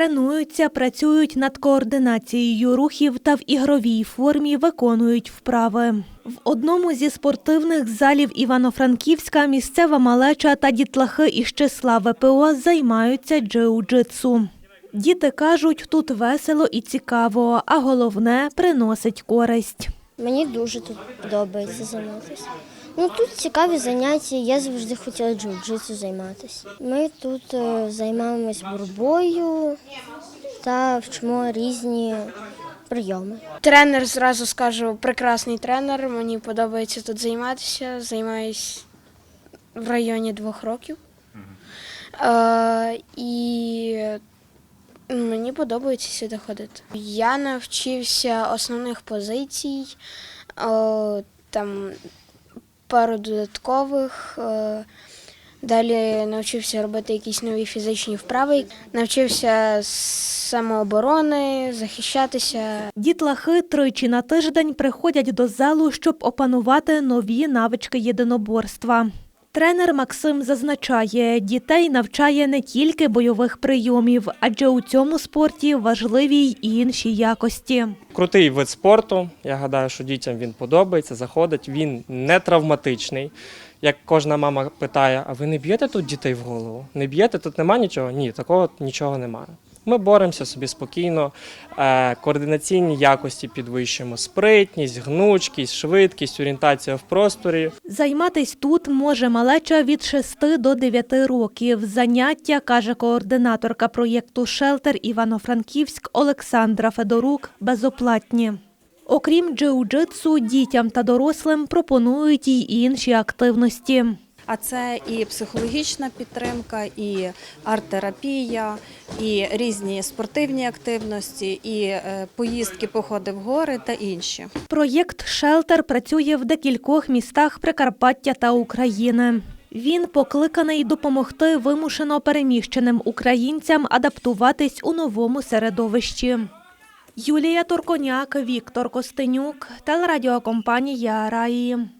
Тренуються, працюють над координацією рухів та в ігровій формі виконують вправи. В одному зі спортивних залів Івано-Франківська місцева малеча та дітлахи із числа ВПО займаються джиу-джитсу. Діти кажуть, тут весело і цікаво, а головне приносить користь. Мені дуже тут подобається займатися. Ну тут цікаві заняття. Я завжди хотіла джиу-джитсу займатися. Ми тут е, займаємось боротьбою та вчимо різні прийоми. Тренер зразу скажу, прекрасний тренер. Мені подобається тут займатися. Займаюсь в районі двох років. Е, і мені подобається сюди ходити. Я навчився основних позицій, е, там пару додаткових. Е, Далі навчився робити якісь нові фізичні вправи, навчився самооборони, захищатися. Дітлахи тричі на тиждень приходять до залу, щоб опанувати нові навички єдиноборства. Тренер Максим зазначає, дітей навчає не тільки бойових прийомів, адже у цьому спорті важливі й інші якості. Крутий вид спорту. Я гадаю, що дітям він подобається, заходить. Він не травматичний. Як кожна мама питає: а ви не б'єте тут дітей в голову? Не б'єте? Тут нема нічого? Ні, такого нічого немає. Ми боремося собі спокійно, е, координаційні якості підвищуємо, спритність, гнучкість, швидкість, орієнтація в просторі. Займатись тут може малеча від 6 до 9 років. Заняття, каже координаторка проєкту Шелтер Івано-Франківськ Олександра Федорук, безоплатні. Окрім джиу-джитсу, дітям та дорослим пропонують й інші активності. А це і психологічна підтримка, і арт-терапія, і різні спортивні активності, і е, поїздки, походи в гори та інші. Проєкт Шелтер працює в декількох містах Прикарпаття та України. Він покликаний допомогти вимушено переміщеним українцям адаптуватись у новому середовищі. Юлія Турконяк, Віктор Костенюк, телерадіокомпанія Раї.